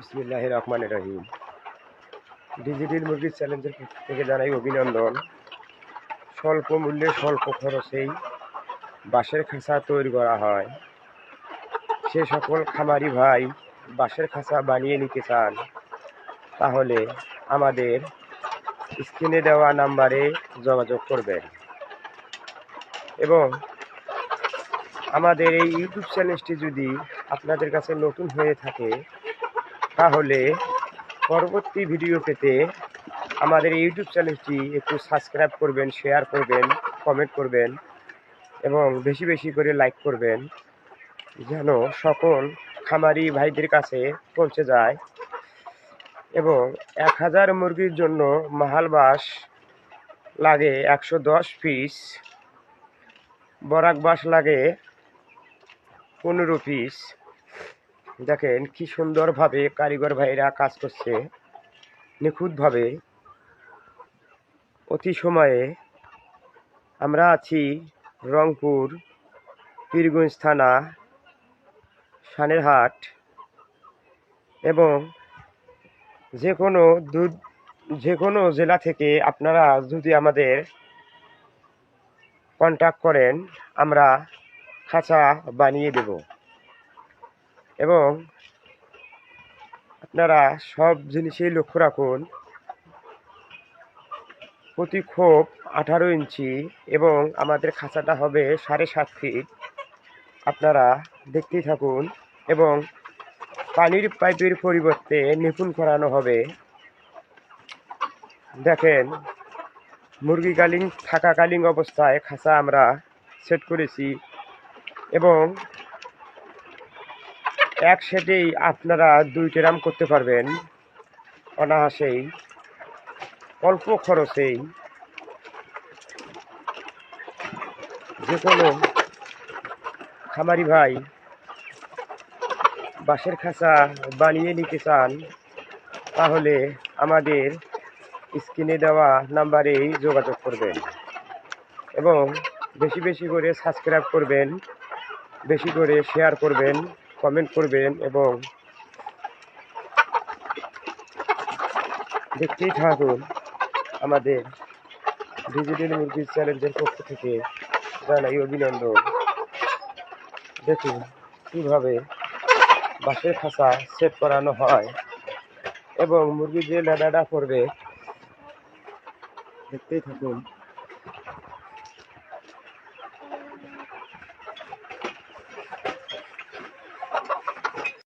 বিসমিল্লাহ রহমান রহিম। ডিজিটাল মুরগির চ্যালেঞ্জের থেকে জানাই অভিনন্দন। স্বল্প মূল্যে স্বল্প খরচেই বাঁশের খাঁচা তৈরি করা হয়। সে সকল খামারি ভাই বাঁশের খাঁচা বানিয়ে নিতে চান, তাহলে আমাদের স্ক্রিনে দেওয়া নাম্বারে যোগাযোগ করবেন। এবং আমাদের এই ইউটিউব চ্যানেলটি যদি আপনাদের কাছে নতুন হয়ে থাকে তাহলে পরবর্তী ভিডিও পেতে আমাদের ইউটিউব চ্যানেলটি একটু সাবস্ক্রাইব করবেন শেয়ার করবেন কমেন্ট করবেন এবং বেশি বেশি করে লাইক করবেন যেন সকল খামারি ভাইদের কাছে পৌঁছে যায় এবং এক হাজার মুরগির জন্য মাহাল বাস লাগে একশো দশ পিস বরাক বাস লাগে পনেরো পিস দেখেন কি সুন্দরভাবে কারিগর ভাইরা কাজ করছে। নিখুঁতভাবে। অতি সময়ে আমরা আছি রংপুর, পীরগঞ্জ থানা, সানেরহাট এবং যে কোনো দুধ যে কোনো জেলা থেকে আপনারা যদি আমাদের কন্ট্যাক্ট করেন, আমরা খাঁচা বানিয়ে দেব। এবং আপনারা সব জিনিসেই লক্ষ্য রাখুন, প্রতি খোপ আঠারো ইঞ্চি এবং আমাদের খাঁচাটা হবে সাড়ে সাত ফিট। আপনারা দেখতেই থাকুন এবং পানির পাইপের পরিবর্তে নিপুণ করানো হবে। দেখেন, মুরগিকালীন থাকাকালীন অবস্থায় খাঁচা আমরা সেট করেছি এবং এক সেটেই আপনারা দুই টেরাম করতে পারবেন। অনায়াসেই, অল্প খরচেই। যে কোনো খামারি ভাই বাঁশের খাঁচা বানিয়ে নিতে চান, তাহলে আমাদের স্ক্রিনে দেওয়া নাম্বারেই যোগাযোগ করবেন এবং বেশি বেশি করে সাবস্ক্রাইব করবেন, বেশি করে শেয়ার করবেন। কমেন্ট করবেন এবং দেখতেই থাকুন আমাদের ডিজিটাল মুরগির চ্যালেঞ্জের পক্ষ থেকে জানাই অভিনন্দন। দেখুন কীভাবে বাঁশের খাঁচা সেট করানো হয় এবং মুরগি যে লেদাটা করবে, দেখতেই থাকুন।